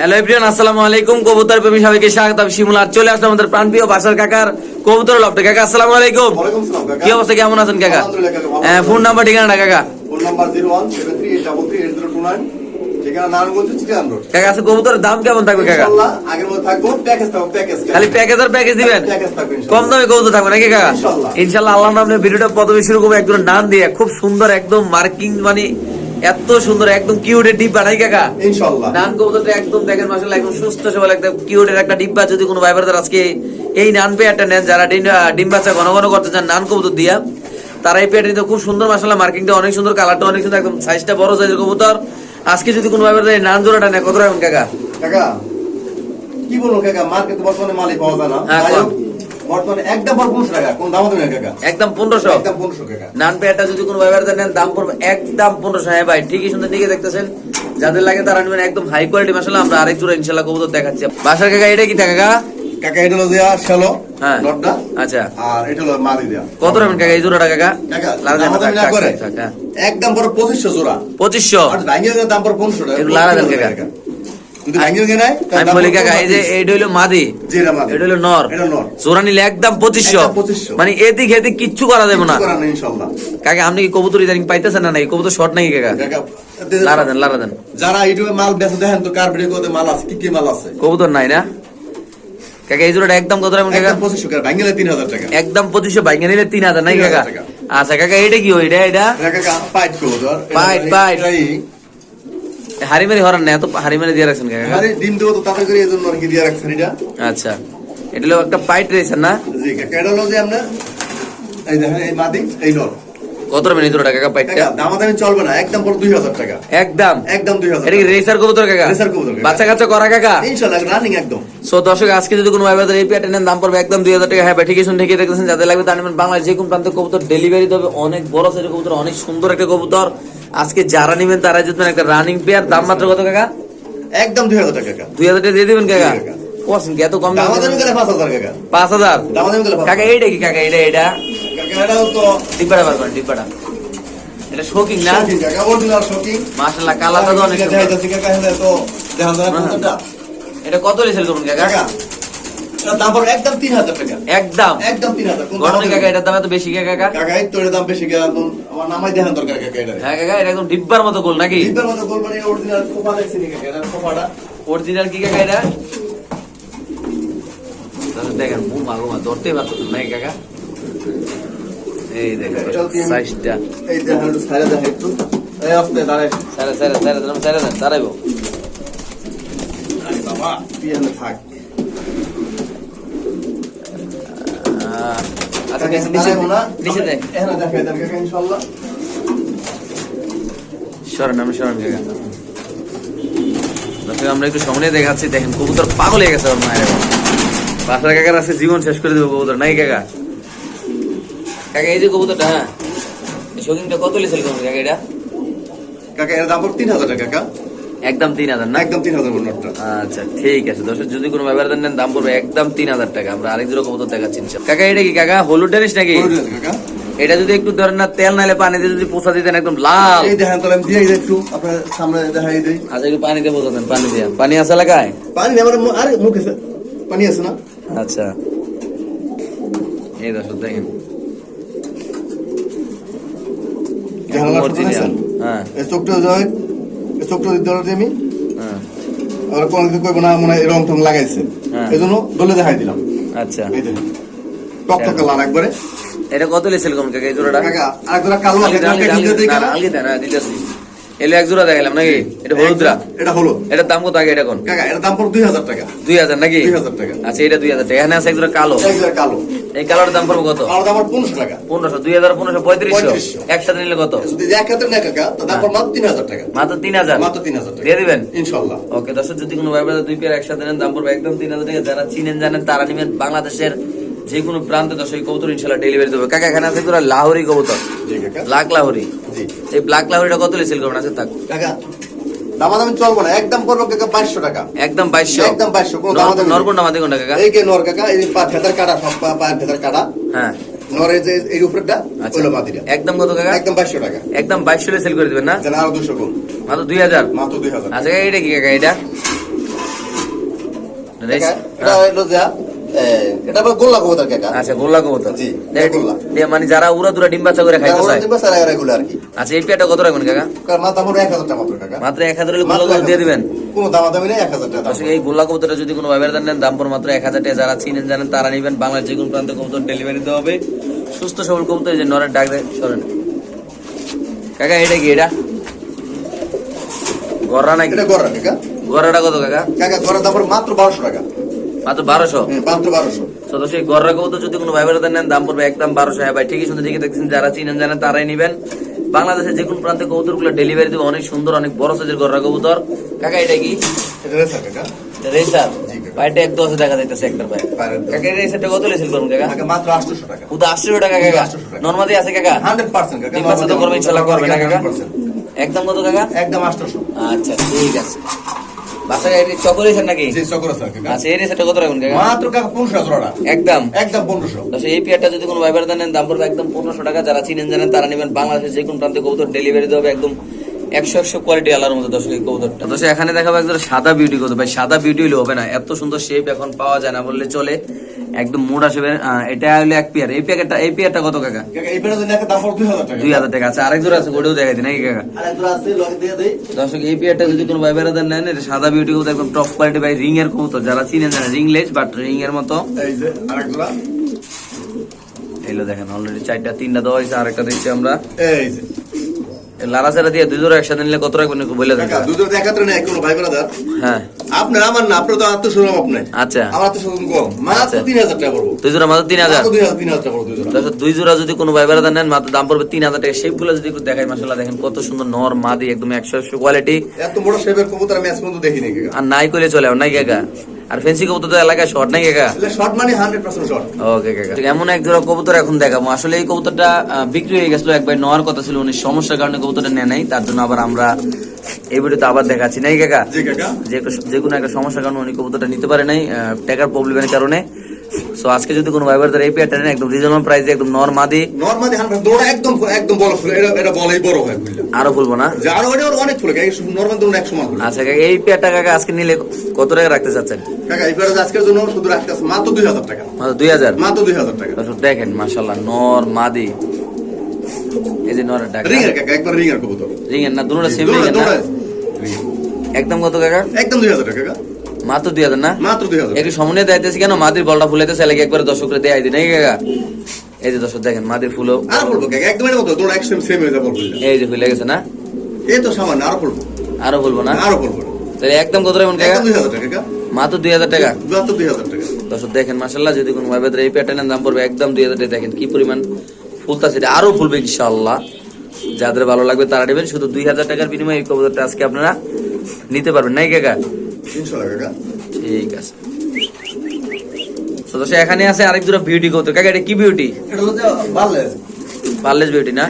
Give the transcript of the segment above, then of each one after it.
Hello everyone আসসালামু আলাইকুম। কবুতর প্রেমী সবাইকে স্বাগত। আমি শিমুল আর চলে আসলাম আমাদের প্রাণপ্রিয় বাসার কাকার কবুতর লফটে কাকা আসসালামু আলাইকুম। ওয়ালাইকুম সালাম কাকা। কি অবস্থা? কেমন আছেন কাকা? আলহামদুলিল্লাহ কাকা, ভালো হ্যাঁ, ফোন নাম্বার ঠিকানা কাকা? Phone number zero one seven three eight double three eight zero two nine ঠিকানা নারায়ণগঞ্জ চিটান রোড কাকা আছে কবুতরের দাম কেমন থাকবে কাকা? আগের মতো থাকব প্যাকেজ থাকব প্যাকেজ খালি প্যাকেজ আর প্যাকেজ দিবেন? কম দামে কবুতর থাকবে নাকি কাকা? ইনশাল্লাহ। ইনশাল্লাহ আল্লাহ নামে ভিডিওটা প্রথমে শুরু করব একজন নাম দিয়ে খুব সুন্দর একদম মার্কিং মানে এত সুন্দর একদম কিউটের ডিব্বা নাই কাকা? ইনশাআল্লাহ নান কবুতরটা একদম দেখেন একদম সুস্থ সবল একদম কিউটের একটা ডিব্বা। যদি কোনো আজকে এই নান পেয়ারটা নেন যারা ডিম- ডিম বাচ্চা ঘন ঘন করতে চান নান কবুতর দিয়া তারা এই পেয়ারটা খুব সুন্দর মাসাল্লাহ মার্কিংটা অনেক সুন্দর কালারটা অনেক সুন্দর একদম সাইজটা বড় সাইজের কবুতর। আজকে যদি কোনো ভাইবারদের এই নান জোড়াটা নেয় কত রাখবেন কাকা? কাকা কি বলব কাকা মার্কেটে বর্তমানে মালই পাওয়া যায় না। হ্যাঁ, বর্তমানে একদম পনেরোশো টাকা কোন দাম দেবেন কাকা। একদম পনেরোশো? একদম পনেরোশো টাকা। নান পেয়ারটা যদি কোনো ভাইবারদের নেন দাম পড়বে একদম পনেরোশো। হ্যাঁ ভাই ঠিকই সুন্দর দিকে দেখতেছেন। যাদের লাগে তারা নেবেন একদম হাই কোয়ালিটি মাসাল্লাহ আমরা আরেক জোড়া ইনশাল্লাহ কবুতর দেখাচ্ছি। বাসার কাকা এটা কি কাকা? কাকা এটা হলো যে শ্যালো হ্যাঁ। লটটা আচ্ছা। আর এটা হলো মাদি দেয়া। কত রাখবেন কাকা এই জোড়াটা কাকা? কাকা লাল দাম দামি না করে। হ্যাঁ। একদম পর পঁচিশশো জোড়া। পঁচিশশো? আর ভাঙ্গিয়ে দাম পর পনেরোশো টাকা। এগুলো দেন কাকা। ভাঙ্গিয়ে গেলে নেয়, আমি বলি কাকা এই যে 25 হলো মাদি। জি, মাদি। এটা হলো নর। এটা নর। জোড়া নিলে একদম 2500 মানে এদিক এদিক কিচ্ছু করা যাবে না। কিছু করার নেই, কাকা আপনি কি কবুতর ইদানিং পাইতেছেন না নাই? কবুতর শর্ট নাকি কাকা? কাকা, লারা দেন লারা দেন। যারা ইউটিউবে মাল বেচে দেখেন তো কার ভিডিও মাল আছে কি কি মাল আছে? কবুতর নাই না? কাকা এই জোড়াটা একদম কত কাকা? একদম পঁচিশশো টাকা ভাঙ্গিলে টাকা। একদম পঁচিশশো বাইক নিলে তিন হাজার নাই কাকা? আচ্ছা কাকা এটা কি এটা এটা এটা কাকা পাইট করব পাইট, পাইট। হাড়ি মারি হরান না এত হাড়ি মারি দিয়ে রাখছেন কাকা আরে ডিম দেবো তো করে এই জন্য আর কি দিয়ে রাখছেন এটা। আচ্ছা। এটা হলো একটা পাইট রয়েছেন না? জি কাকা এটা হলো যে আপনার এই দেখেন এই মাদি এই নর কত কাকা পাইটটা? দামাদামি চলবে না একদম পর দুই হাজার টাকা। একদম? একদম দুই হাজার এটা কি রেসার কবুতর কাকা? রেসার কবুতর বাচ্চা কাচ্চা করা কাকা? ইনশাল্লাহ রানিং একদম। সো দর্শক আজকে যদি কোনো ভাইবাদের এই পেয়ারটা নেন দাম পড়বে একদম দুই হাজার টাকা। হ্যাঁ ঠিকই শুনে ঠিকই দেখতেছেন যাদের লাগবে তার নেবেন বাংলাদেশ যে কোন প্রান্তে কবুতর ডেলিভারি দেবে অনেক বড় সাইজের কবুতর অনেক সুন্দর একটা কবুতর। আজকে যারা নেবেন তারা জিতবেন একটা রানিং পেয়ার দাম মাত্র কত কাকা? একদম দুই হাজার টাকা। দুই হাজার টাকা দিয়ে দিবেন কাকা? জি, কি এত কম দাম পাঁচ হাজার কাকা। পাঁচ হাজার? দামাদামি করে পাঁচ কাকা এইটা কি কাকা? এটা এটা ডিব্বাটা ডিব্বাটা। এটা শোকিং না? কাকা অরিজিনাল তো অনেক কাকা কত করুন কাকা দাম পড়বে একদম তিন হাজার টাকা। একদম। একদম তিন হাজার। কোন গরমে দাম কাকা এটার দাম এত বেশি কাকা? কাকা এই তোর দাম বেশি গেল আমার নামাই দেখান দরকার কাকা এটা হ্যাঁ কাকা এটা একদম ডিব্বার মতো গোল নাকি? দিব্যের মতো গোল মানে অরিজিনাল কোপা দেখছি কাকা? এটার কোপাটা অরিজিনাল কি কাকা এটা? দেখেন মু মাগো মা ধরতেই পারতো না কাকা? এই দেখেন সাইজটা এই দেখেন সাইডে দেখেন একটু। এই আস্তে দাঁড়াই। সারা সারা সারা সারা দাঁড়াইবো। আরে বাবা পিয়ানো থাক আহ, আচ্ছা কাকা, নিচে নিচে দাঁড়াইবো না? নিচে দেখ এখানে দেখাই দেন কাকা ইনশাআল্লাহ সরেন আমি সরেন কাকা আমরা একটু সামনে দেখাচ্ছি। দেখেন কবুতর পাগল হয়ে গেছে ওর মায়ের। বাসার কাকার আছে জীবন শেষ করে দেবো কবুতর। নাই কাকা? কাকা এই যে কবুতরটা হ্যাঁ? শৌখিনটা কত লিসেল করুন কাকা এটা? কাকা এর দাম তিন হাজার টাকা কাকা। একদম তিন হাজার না? একদম তিন হাজার নোটটা আচ্ছা ঠিক আছে। দর্শক যদি কোনো ব্যবহার দেন দাম পড়বে একদম তিন হাজার টাকা। আমরা আরেক জোড়া কবুতর দেখাচ্ছি কাকা এটা কি কাকা? হলুদ ডেনিস নাকি? কাকা। এটা যদি একটু ধরেন না তেল নাহলে পানিতে যদি পোষা দিতেন একদম লাল। এই দেখেন তাহলে আমি দিয়ে দিই একটু আপনার সামনে দেখাই দিই। আচ্ছা একটু পানিতে পোষা দেন পানি দিয়ে। পানি আছে এলাকায়? পানি আমার আরে মুখে পানি আছে না? আচ্ছা। এই দর্শক দেখেন? হ্যাঁ। এই চোখটা যায় চোখটা দিতে পারো আমি। হ্যাঁ। আর কোনো কিছু করব না মনে হয় রং টং লাগাইছে। হ্যাঁ। এই জন্য দলে দেখাই দিলাম। আচ্ছা। টক টক কালার একবারে। এটা কত লেছিল কম কাকা এই জোড়াটা? কাকা আর জোড়া কালো আছে আলগি দেন, কাকা আলগি দিতে দেই দেন, না, হ্যাঁ, দিতেছি। এলে এক জোড়া দেখালাম নাকি? এটা হলুদরা এটা হলুদ। এটার দাম কত আগে এটা কোন কাকা এর দাম পড়বে দুই হাজার টাকা। দুই হাজার নাকি? 2000 টাকা। আচ্ছা এটা দুই হাজার টাকা। এখানে আছে এক জোড়া কালো। এক জোড়া কালো। এই কালোর দাম পড়বে কত? দাম পনেরোশো টাকা। পনেরোশো দুই হাজার পনেরোশো পঁয়ত্রিশশো। একসাথে নিলে কত? যদি এক হাতে মাত্র তিন হাজার টাকা। মাত্র তিন হাজার? মাত্র তিন হাজার দিয়ে দিবেন? ইনশাল্লাহ। ওকে দর্শক যদি কোনো ভাই দুই পেয়ার একসাথে নেন দাম পড়বে একদম তিন হাজার টাকা। যারা চিনেন জানেন তারা নেবেন বাংলাদেশের যে কোনো প্রান্তে এই কবুতর ইনশাল্লাহ ডেলিভারি দেবে। কাকা এখানে আছে তোরা লাহোরি কবুতর। ব্ল্যাক লাহোরি। এই ব্ল্যাক লাহোরিটা কত লিসেল করবেন? আছে থাক কাকা দামাদামি চলবো না একদম পড়ব কাকা বাইশশো টাকা। একদম বাইশশো? একদম 2200, কোনো দামাদামি নেই। নরকুন্ডা মাদি কোনটা কাকা? এই কে নর কাকা এই পা ফেদার কাটা সব পা কাটা। হ্যাঁ। নরের যে এই উপরেরটা আচ্ছা। একদম কত একদম বাইশশো টাকা। একদম বাইশশো সেল করে দিবেন না? যেন আরও দুশো গুণ। মাত্র দুই হাজার? মাত্র দুই হাজার। আচ্ছা কাকা এটা কি কাকা এটা এটা হলো যা? এ, এটা আবার গোল্লা কবুতর কাকা আচ্ছা গোল্লা কবুতর। জি, দেখ, গোল্লা। দিয়ে মানে যারা উড়া দুরা ডিম বাচ্চা করে খাইতে চায়। দিবা স্যার এগুলো আর কি। আচ্ছা এই পেয়ারটা কত রাখবেন কাকা? কারণ মাথা মোটা এক হাজার টাকা মাত্র কাকা। মাত্র এক হাজার হলে গোল্লা কবুতর দিয়ে দিবেন? কোনো দামাদামি নেই এক হাজার টাকা দাম। এই গোল্লা কবুতরটা যদি কোনো নেন দাম পড়ে মাত্র এক হাজার টাকা। যারা চিনেন জানেন তারা নিবেন। বাংলার যে কোনো প্রান্তে কবুতর ডেলিভারি দেওয়া হবে। সুস্থ সবল কবুতর যে নরের ডাক দেয় সরেন। কাকা এটা কি এটা? গররা নাকি? এটা কাকা। গররাটা কত কাকা? কাকা গড়া দাম মাত্র বারোশো টাকা। মাত্র বারোশো? মাত্র বারোশো। তো গররা কবুতর যদি কোনো ভাইবের নেন দাম পড়বে একদম বারোশো। হ্যাঁ ভাই ঠিকই শুনতে ঠিকই দেখছেন যারা চিনেন জানেন তারাই নিবেন। বাংলাদেশের যে কোনো প্রান্তে কবুতরগুলো ডেলিভারি দেবে অনেক সুন্দর অনেক বড় সাইজের গররা কবুতর কাকা এটা কি? রেসার এক দশে দেখা যাইতেছে একটা ভাই। পায়ের দাম। কাকা এই রেসারটা কত লেছিল করুন কাকা? কাকা মাত্র আটশোশো টাকা। কাকা। নর্মাদি আছে কাকা? হান্ড্রেড পার্সেন্ট কাকা তিন মাসে তো করবে ইনশাল্লাহ করবে না কাকা? একদম কত কাকা? একদম আটশোশো। আচ্ছা ঠিক আছে। এটি নাকি? জি চকর স্যার আচ্ছা এই রেসারটা কত রাখবেন মাত্র কাকা পনেরোশো টাকা একদম। একদম পনেরোশো। দশ এই পেয়ারটা যদি কোনো ভাইবার দেন দাম পড়বে একদম পনেরোশো টাকা। যারা চিনেন জানেন তারা নেবেন বাংলাদেশের যে কোনো প্রান্তে কবুতর ডেলিভারি দেবে একদম একশো একশো কোয়ালিটি আলার মতো দর্শক এই কবুতরটা। দশ এখানে দেখাবো একদম সাদা বিউটি কত ভাই সাদা বিউটি হলে হবে না। এত সুন্দর শেপ এখন পাওয়া যায় না বললে চলে। একদম মোটা শেপের এটা হলো এক পেয়ার এই প্যাকেটটা এই পেয়ারটা কত কাকা? কাকা এই পেটা যদি একটা দাম পড়ে দুই হাজার টাকা। দুই আছে আরেক জোড়া আছে ওটাও দেখাই দিই নাকি কাকা? আর একজন আছে লগে দিয়ে দেই। দর্শক এই পেয়ারটা যদি কোনো ভাই বেড়াদার নেন। এটা সাদা বিউটি কবুতর একদম টপ কোয়ালিটি ভাই রিং এর কবুতর। যারা চিনেন জানেন রিং লেস বাট রিং এর মতো। এই যে আরেক জোড়া। এগুলো দেখেন অলরেডি চারটা তিনটা দেওয়া হয়েছে আরেকটা দিচ্ছি আমরা। এই যে। দিয়ে দুই জোড়া একসাথে নিলে কত রাখবেন একটু বলে দেন একাত্রে নেই কোনো ভাই ব্রাদার। হ্যাঁ। আপনার আমার না আপনার তো আত্মসম্মান আপনার। আচ্ছা। আমার আত্মসম্মান কম। মাত্র আচ্ছা। তিন হাজার টাকা পড়ব। দুই জোড়া মাত্র দুই টাকা পড়ব দুই জোড়া। দুই জোড়া যদি কোনো ভাই বেড়াদার নেন মাত্র দাম পড়বে তিন হাজার টাকা। শেপগুলো যদি একটু দেখাই দেখেন কত সুন্দর নর মাদি একদম একশো একশো কোয়ালিটি এত বড় শেপের কবুতর আমি আজ পর্যন্ত দেখিনি আর নাই করে চলে নাই কাকা? আর ফেন্সি কবুতর তো এলাকায় শর্ট নাই কাকা? শর্ট মানে হান্ড্রেড পার্সেন্ট শর্ট ওকে কাকা। এমন এক জোড়া কবুতর এখন দেখাবো। আসলে এই কবুতরটা বিক্রি হয়ে গেছিল একবার নেওয়ার কথা ছিল উনি সমস্যার কারণে কবুতরটা নেয় নাই তার জন্য আবার আমরা এই ভিডিওতে আবার দেখাচ্ছি। নাই কাকা? যে একটা- কোনো একটা সমস্যার কারণে উনি কবুতরটা নিতে পারে নাই টাকার প্রবলেমের কারণে। সো আজকে যদি কোনো ভাইবারদের এই পেয়ারটা নেন একদম রিজনেবল প্রাইসে একদম নর্মাদি। হান্ড্রেড দৌড়া একদম একদম বড় ফুল এটা এটা বলাই বড় হয় আরও বলব না? আরও এটা অনেক ফুল নর্মাল দৌড় এক সমান আচ্ছা কাকা এই পেয়ারটা কাকা আজকে নিলে কত টাকা রাখতে চাচ্ছেন? কাকা এই পেয়ারা আজকের জন্য শুধু রাখতে আছে মাত্র দুই হাজার টাকা। মাত্র দুই হাজার? মাত্র দুই হাজার টাকা। দেখেন মাসাল্লাহ নর মাদি এই যে নরের টাকা রিং কাকা একবার রিং এর কবুতর। রিং না দুটোটা সেম রিং না? একদম কত কাকা? একদম দুই হাজার টাকা কাকা। মাত্র দুই হাজার না? মাত্র দুই হাজার। একটু সমন্বয় দাইতেছি কেন? মাদির বলটা ফুলাইতেছে লাগে একবার দর্শকরা দেয় দিই নাকি কাকা? এই যে দর্শক দেখেন মাদির ফুলও। আর বলব কাকা একদম এটা কত দৌড়া এক সেম হয়ে যাবে এই যে ফুলে গেছে না? এই তো সামান্য আরও বলব আরও বলব না? আরও বলব তাহলে একদম কত রাখবেন কাকা? দুই হাজার টাকা মাত্র দুই হাজার টাকা? মাত্র দুই হাজার টাকা। দর্শক দেখেন মাসাল্লাহ যদি কোনো ভাবে এই প্যাটার্নের দাম পড়বে একদম দুই হাজার টাকা। দেখেন কি পরিমাণ ফুলতা সেটা আরও ফুলবে ইনশাল্লাহ যাদের ভালো লাগবে তারা নেবেন। শুধু দুই হাজার টাকার বিনিময়ে এই কবুতরটা আজকে আপনারা নিতে পারবেন নাই কাকা? তিনশো টাকা ঠিক আছে। তো এখানে আছে আরেক দুটো বিউটি কাকা এটা কি বিউটি এটা হচ্ছে বাল্লেস বার্লেস বিউটি না?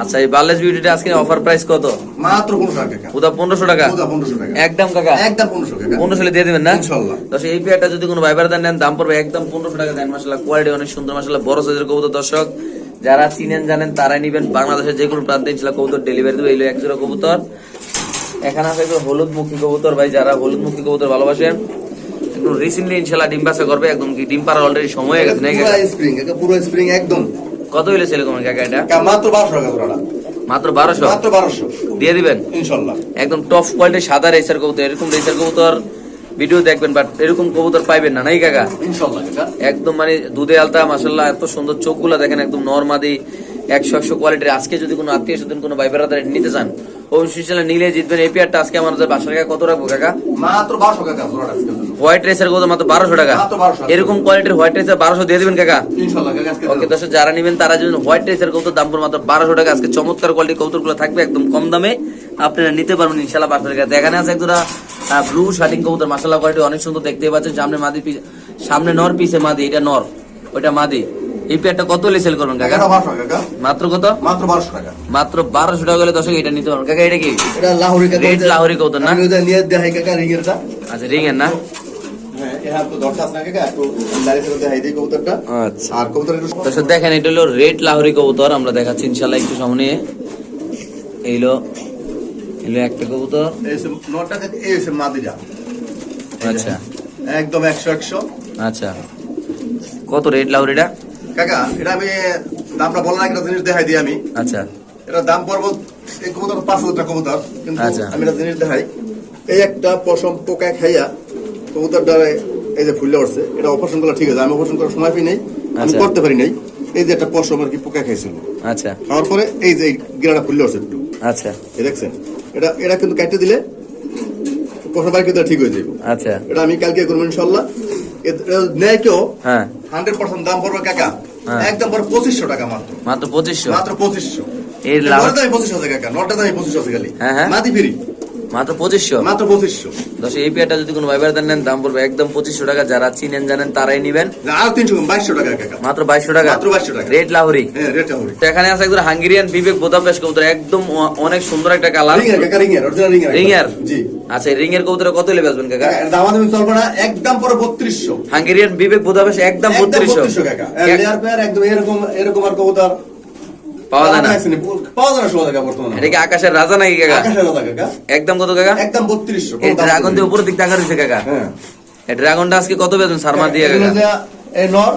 আচ্ছা এই বার্লেস বিউটিটা আজকে অফার প্রাইস কত? মাত্র টাকা ওটা টাকা? ওটা পনেরোশো টাকা। একদম কাকা? একদম পনেরোশো টাকা। দিয়ে দিবেন না। দর্শক এই পেয়ারটা যদি কোনো ভাইবার দেন নেন দাম পড়বে একদম পনেরোশো টাকা। দেন কোয়ালিটি অনেক সুন্দর মাসাল্লাহ বড় সাইজের কবুতর। দর্শক যারা চিনেন জানেন তারাই নিবেন বাংলাদেশের যে কোনো প্রান্তে। ইনশাল্লাহ কবুতর ডেলিভারি দেবে। এইলো এক জোড়া কবুতর। এখানে আছে একটু হলুদ মুখী কবুতর ভাই যারা হলুদ মুখী কবুতর ভালোবাসেন একদম রিসেন্টলি ইনশাল্লাহ ডিম বাসা করবে একদম কি ডিম পাড়ার অলরেডি সময় হয়ে গেছে নাকি? পুরো স্প্রিং পুরো স্প্রিং একদম। কত হইলে ছেলে কমেন কাকা এটা? মাত্র বারোশো টাকা জোড়াটা মাত্র বারোশো? মাত্র বারোশো। দিয়ে দিবেন? ইনশাল্লাহ। একদম টপ কোয়ালিটির সাদা রেসার কবুতর এরকম রেসার কবুতর ভিডিও দেখবেন বাট এরকম কবুতর পাইবেন না নাই কাকা? ইনশাল্লাহ কাকা। একদম মানে দুধে আলতা মাসাল্লাহ এত সুন্দর চোখগুলো দেখেন একদম নর্মাদি একশো একশো কোয়ালিটির আজকে যদি কোনো আত্মীয় স্বজন কোনো ভাই নিতে চান নিলে জিতবেন। এই পেয়ারটা আজকে আমাদের বাসার টাকা। কত রাখব কাকা? মাত্র বারোশো জন্য হোয়াইট রেসার কত মাত্র বারোশো টাকা। এরকম কোয়ালিটির হোয়াইট রেসার বারোশো দিয়ে দিবেন কাকা? কাকা ওকে দর্শক যারা নেবেন তারা যদি হোয়াইট রেসার কৌতুর দাম পড়বে মাত্র বারোশো টাকা। আজকে চমৎকার কোয়ালিটির কৌতুরগুলো থাকবে একদম কম দামে। আপনারা নিতে পারবেন ইনশাল্লাহ বারোশো টাকা। এখানে আছে একজোড়া ব্লু শার্টিং কবুতর। মাসাল্লাহ কোয়ালিটি অনেক সুন্দর দেখতে পাচ্ছেন। সামনে মাদি সামনে নর পিছে মাদি। এটা নর। ওইটা মাদি। এই পেয়ারটা কত হলে সেল করবেন কাকা? মাত্র কত? মাত্র বারোশো টাকা। মাত্র বারোশো টাকা হলে দর্শক এটা নিতে পারবেন। কাকা এটা কি? এটা লাহোরি Red লাহোরি কবুতর না? নিয়ে দেখাই কাকা আচ্ছা রিং এর না হ্যাঁ আচ্ছা। দেখেন এটা হলো রেড লাহোরি কবুতর আমরা দেখাচ্ছি ইনশাল্লাহ একটু সামনে। এইলো এলো একটা কবুতর নটা এই মাদিরা আচ্ছা। একদম একশো একশো। আচ্ছা। কত রেট লাউরিটা কাকা এটা আমি দামটা বললাম একটা জিনিস দেখাই দিই আমি। আচ্ছা। এটা দাম পড়ব এই কবুতর পাঁচ হাজার টাকা কবুতর কিন্তু আচ্ছা। আমি একটা জিনিস দেখাই। এই একটা পশম পোকা খাইয়া কবুতরটা এই যে ফুললে উঠছে এটা অপারেশন করা ঠিক আছে আমি অপারেশন করার সময় পাই নাই আমি আচ্ছা। করতে পারি নাই। এই যে একটা পশম আর কি পোকা খাইছিল। আচ্ছা। খাওয়ার পরে এই যে গিরাটা ফুললে উঠছে একটু। আচ্ছা। এই দেখছেন? এটা এটা কিন্তু কাটতে দিলে পশম বাইর কিন্তু ঠিক হয়ে যাবে আচ্ছা। এটা আমি কালকে করব ইনশাল্লাহ। নেয় কেউ হ্যাঁ। হান্ড্রেড পার্সেন্ট দাম পড়বে কাকা। একদম পর পঁচিশশো টাকা মাত্র। মাত্র পঁচিশশো? মাত্র পঁচিশশো। এর লাভ- পঁচিশশো আছে নটা দামে পঁচিশ আছে খালি। হ্যাঁ, হ্যাঁ। মাটি ফিরি। মাত্র পঁচিশশো। মাত্র পঁচিশশো। দশ এই পেয়ারটা যদি কোনো নেন দাম পড়বে একদম পঁচিশশো টাকা। যারা চিনেন জানেন তারাই নিবেন। আর তিনশো বাইশশো টাকা মাত্র বাইশশো টাকা? মাত্র 2200 টাকা। রেট লাহরি। হ্যাঁ হবে তো এখানে আছে একদম হাঙ্গেরিয়ান বিবেক বোদাপেশ কবুতর। একদম অনেক সুন্দর একটা কালার। রিঙ্গার কাকা রিঙ্গার অরিজিনাল রিঙ্গার রিঙ্গার জি। আচ্ছা রিং এর কবুতরে কত লেবে আসবেন কাকা? কাকা দাম আমি চলবে না একদম পরে বত্রিশশো। হাঙ্গেরিয়ান বিবেক বোদাপেশ একদম একদম বত্রিশশো। বত্রিশশো কাকা। লেয়ার পেয়ার একদম এরকম এরকম আর কবুতর পাওয়া যায় না। পাওয়া যায় না সোজা কাকা বর্তমানে। এটা কি আকাশের রাজা নাকি কাকা? আকাশের কাকা। একদম কত কাকা? একদম বত্রিশশো এই ড্রাগন দিয়ে উপরের দিক টাকা রয়েছে কাকা। হ্যাঁ। এই ড্রাগনটা আজকে কত বেচবেন সারমা দিয়ে কাকা। এই নর।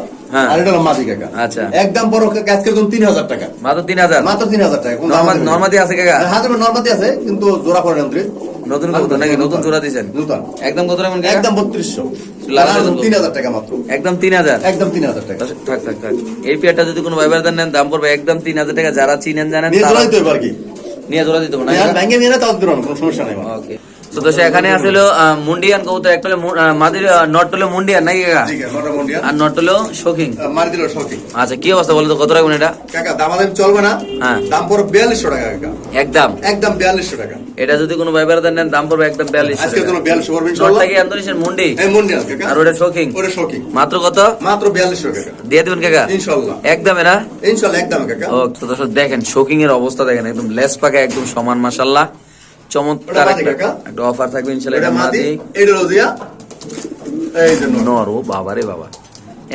আর এটা হলো মাদি কাকা আচ্ছা। একদম বড় কাকা আজকে একদম তিন হাজার টাকা। মাত্র তিন হাজার মাত্র তিন হাজার টাকা দাম নর্মাল নর্মাদি আছে কাকা হাতে নর্মাদি আছে কিন্তু জোড়া পড়ে না নতুন কবুতর নাকি? নতুন জোড়া দিয়েছেন? একদম কত রাখবেন একদম বত্রিশশো। তিন হাজার টাকা মাত্র। একদম তিন হাজার একদম তিন হাজার টাকা থাক থাক থাক। এই পেয়ারটা যদি কোনো ভাইবার দেন নেন দাম পড়বে একদম তিন হাজার টাকা। যারা চিনেন জানেন নিয়ে জোড়া দিতে হবে নিয়ে জোড়া দিতে হবে না? ব্যাংকে নিয়ে না তাও কোনো সমস্যা নেই ওকে তো এখানে আসলে মুন্ডিয়ান কবুতর একটা মাদির নট হলো মুন্ডিয়ান নাকি কাকা। আর নট হলো শোকিং দিল আচ্ছা কি অবস্থা বলো তো কত রাখবেন এটা? কাকা দাম আদাম চলবে না। হ্যাঁ। দাম পড়বে বিয়াল্লিশশো টাকা কাকা। একদম। একদম বিয়াল্লিশশো টাকা। এটা যদি কোনো ভাইবার দেন দাম পড়বে একদম বিয়াল্লিশ আজকের জন্য বিয়াল্লিশশো করবে ইনশাল্লাহ নটটা কি আন্দোলিশের মুন্ডি? কাকা। আর ওটা শোকিং ওটা শখে মাত্র কত? মাত্র বিয়াল্লিশশো টাকা দিয়ে দিবেন কাকা? ইনশাল্লাহ একদম ইনশাল্লাহ একদম কাকা। ও তো দেখেন শোকিং এর অবস্থা দেখেন একদম লেস পাকা একদম সমান মাশাল্লাহ চমৎকার একটা অফার থাকবে ইনশাল্লাহ এটা এটা মাদি মাদি। এটা রোজিয়া। এই জন্য নর ও বাবা রে বাবা।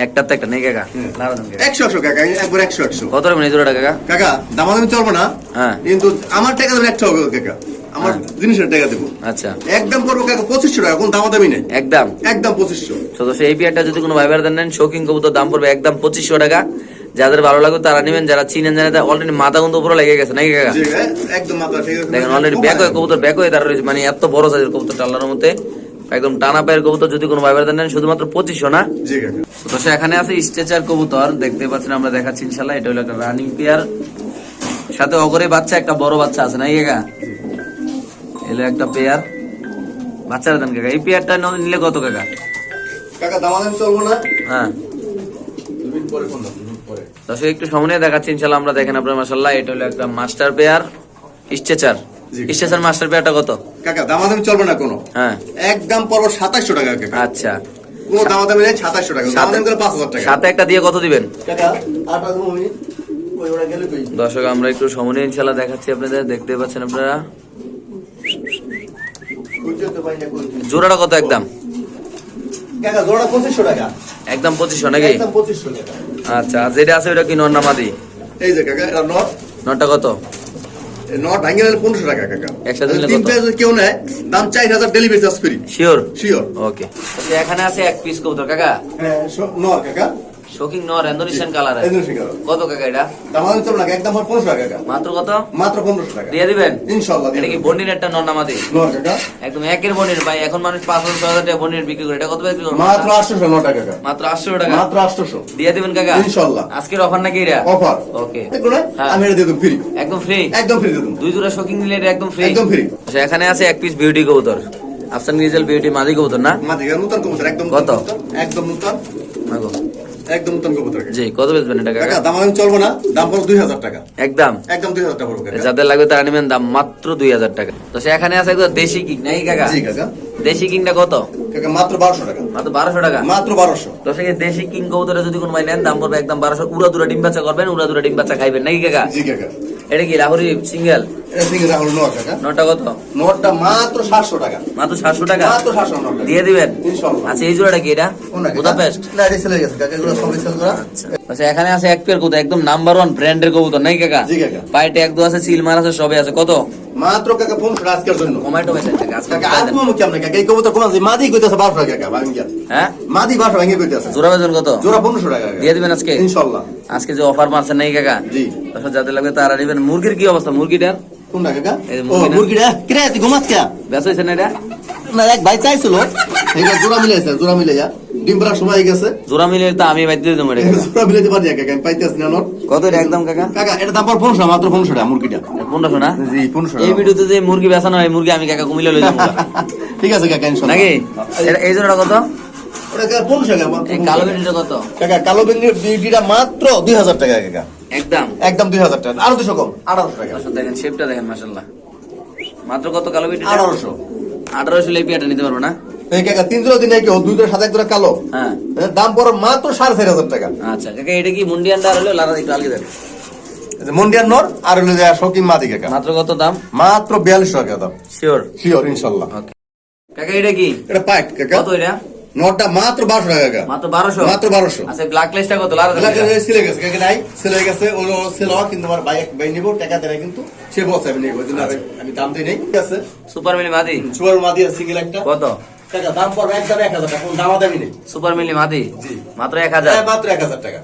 একটা তো একটা নেই কাকা। একশো একশো একবার একশো একশো। কত জোড়াটা কাকা? কাকা দাম আদামি চলবে না। হ্যাঁ। কিন্তু আমার টাকা দেবেন হবে কাকা আমার হ্যাঁ। জিনিসের টাকা দেবো। আচ্ছা। একদম কাকা পঁচিশশো টাকা কোন নেই। একদম? একদম পঁচিশশো। তো যদি কোনো ভাইবার দেন নেন শৌকিং কবুতর দাম পড়বে একদম পঁচিশশো টাকা। যাদের ভালো লাগবে তারা নেবেন যারা চিনেন জানেন অলরেডি মাথা কিন্তু উপরে লেগে গেছে নাকি কাকা? একদম মাথা দেখেন অলরেডি ব্যাক হয়ে কবুতর ব্যাক হয়ে দাঁড়া রয়েছে মানে এত বড় সাইজের কবুতর টাল্লার মধ্যে। একদম টানা পায়ের কবুতর যদি কোনো ভাইবার দেন শুধুমাত্র পঁচিশশো না? তো সে এখানে আছে স্ট্রেচার কবুতর দেখতে পাচ্ছেন আমরা দেখাচ্ছি ইনশাল্লাহ এটা হলো একটা রানিং পেয়ার সাথে অগরে বাচ্চা একটা বড় বাচ্চা আছে না কাকা? এলো একটা পেয়ার বাচ্চারা দেন কাকা এই পেয়ারটা নিলে কত কাকা? কাকা দাম চলবো না? হ্যাঁ। পরে ফোন দর্শক একটু সামনে দেখাচ্ছি ইনশাল্লাহ আমরা দেখেন আপনার মাসাল্লাহ এটা হলো একটা master pair stretcher. Stretcher master পেয়ারটা কত? কাকা দাম আদামি চলবে না কোনো। হ্যাঁ। একদম পড়ব সাতাশশো টাকা কাকা। আচ্ছা। কোনো দাম দামি নেই সাতাশশো টাকা। দাম দামি করে পাঁচ হাজার টাকা। সাথে একটা দিয়ে কত দিবেন? কাকা আট দর্শক আমরা একটু সমনে ইনশাল্লাহ দেখাচ্ছি আপনাদের দেখতে পাচ্ছেন আপনারা। জোড়াটা কত একদম? একদম পঁচিশশো নাকি? একদম পঁচিশশো টাকা। আচ্ছা আর যেটা আছে ওটা কি নন্নামাদি এই যে কাকা এটা নর। নরটা কত? নর ভাঙে নিলে পনেরোশো টাকা কাকা। একসাথে নিলে তিন কত? কেউ নেয় দাম চার হাজার delivery charge free sure sure okay এখানে আছে এক পিস কবুতর কাকা? হ্যাঁ নর কাকা। শোকিং নর এন্দোনেশিয়ান কালার কত কাকা এটা? দাম চলবে না একদম পনেরোশো টাকা কাকা মাত্র কত? মাত্র পনেরোশো টাকা। দিয়ে দিবেন? ইনশাল্লাহ এটা কি বন্ডির একটা নন্নামাদি নট কাকা একদম একের বন্ডির ভাই। এখন মানুষ পাঁচ হাজার ছয় হাজার টাকা বন্ডির বিক্রি করে। এটা কত বিক্রি করবে মাত্র আটশোশো নট টাকা কাকা মাত্র আটশো টাকা? মাত্র আটশোশো দিয়ে দিবেন কাকা? ইনশাল্লাহ। আজকের অফার নাকি এটা? অফার ওকে হ্যাঁ। আমি এটা দিয়ে দেবো ফ্রি একদম ফ্রি একদম ফ্রি দিয়ে দুই জোড়া শোকিং নিলে এটা একদম ফ্রি একদম free। আচ্ছা এখানে আছে এক পিস বিউটি কবুতর। আফসান গ্রিজেল বিউটি মাদি কবুতর না? মাঝে নতুন কবুতর একদম কত? একদম নতুন। একদম নতুন কবুতর জি কত বেচবেন এটা কাকা? কাকা দাম আমি চলবো না দাম পড়ো দুই হাজার টাকা। একদম? একদম দুই হাজার টাকা পড়ব যাদের লাগবে তারা নেবেন দাম মাত্র দুই হাজার টাকা। তো সে এখানে আছে একদম দেশি কিং নাকি কাকা? জি কাকা। দেশি কিংটা কত? কাকা মাত্র বারোশো টাকা। মাত্র বারোশো টাকা? মাত্র বারোশো। তো সে দেশি কিং কবুতরে যদি কোনো ভাই নেন দাম পড়বে একদম বারোশো। উড়া দুরা ডিম বাচ্চা করবেন উড়া দুরা ডিম বাচ্চা খাইবেন নাকি কাকা? জি কাকা। এটা কি লাহোরি সিঙ্গেল? এটা রাহুল নোট কাকা নটা কত? নোটটা মাত্র সাতশো টাকা। মাত্র সাতশো টাকা? মাত্র সাতশো টাকা। দিয়ে দিবেন? আচ্ছা এই জোড়াটা কি এটা? বুদাপেস্ট না এটা সেলে গেছে কাকা এগুলো সবই সেল করা। আচ্ছা। এখানে আছে এক পেয়ার কবুতর একদম নাম্বার ওয়ান ব্র্যান্ডের কবুতর নাই কাকা? জি কাকা। পায়ে ট্যাগ দেওয়া আছে সিল মার আছে সবই আছে। কত? মাত্র কাকা পনেরোশো আজকের জন্য। কমাই টমাই কাকা আজকে আর দেন। কেমন কাকা এই কবুতর কমান যে মাদি কইতেছে বারোশো টাকা কাকা ভাঙিয়া হ্যাঁ? মাদি বারোশো ভাঙিয়ে কইতেছে। জোড়া বেতন কত? জোড়া পনেরোশো টাকা দিয়ে দিবেন আজকে? ইনশাল্লাহ। আজকে যে অফার মারছেন নাই কাকা? জি। যাদের লাগবে তারা নেবেন। মুরগির কি অবস্থা? মুরগিটার? কোনটা কাকা? ও মুরগিটা। মুরগিটা? কিরে তুই ঘুমাস কে? ব্যস হয়েছে না এটা? না এক ভাই চাইছিল। এইটা জোড়া জোড়া মিলাইয়া ডিম পাড়ার সময় গেছে। জোড়া মিলে তো আমি বাইতে দেবো এটা জোড়া মিলাইতে পারি না কাকা আমি পাইতেছি না কত এটা একদম কাকা? কাকা এটা দাম পর পনেরোশো মাত্র পনেরোশো টাকা মুরগিটা পনেরোশো না? জি পনেরোশো। এই ভিডিওতে যে মুরগি বেচানো হয় মুরগি আমি কাকা কুমিল্লা লই যাব। ঠিক আছে কাকা ইনশাল্লাহ। নাকি? এই জোড়াটা কত? কালো বিটিটা কত? কাকা কালো বেঙ্গের বিডিটা মাত্র দুই হাজার টাকা কাকা। একদম। একদম দুই হাজার টাকা। আরও দুশো কম। আঠারোশো টাকা। দেখেন শেপটা দেখেন মাশাল্লাহ মাত্র কত কালো বিটিটা? আঠারোশো। আঠারোশো লেপিয়াটা নিতে পারব না? তিন জোড়া দিনে কি দুই জোড়া সাদা এক জোড়া কালো? হ্যাঁ। দাম পড়ো মাত্র সাড়ে চার হাজার টাকা। আচ্ছা কাকা এটা কি মুন্ডিয়ানটা আর হলো? লাদা একটু আলগে দেন। এই নর আর হলো যে শকিম মাদি কাকা। মাত্র কত দাম? মাত্র বিয়াল্লিশশো টাকা দাম। শিওর শিওর ইনশাল্লাহ। কাকা এটা কি? এটা পাইক কাকা। কত এটা? নটটা মাত্র বারোশো টাকা মাত্র বারোশো? মাত্র বারোশো। আচ্ছা ব্ল্যাক কত? যে ছিলে গেছে কাকা নাই সিলে গেছে ও কিন্তু আমার বাইক বাই নিব টাকা দেয় কিন্তু সে বস আমি নিব। জন্য আমি- দাম দিই নাই ঠিক আছে। সুপার মিলি মাদি সুপার মাদি সিঙ্গেল একটা? কত? টাকা দাম পড়বে একদম এক হাজার টাকা কোনো দামা দামি নেই। সুপার মিলি মাদি জি। মাত্র এক হাজার? হ্যাঁ, মাত্র এক হাজার টাকা।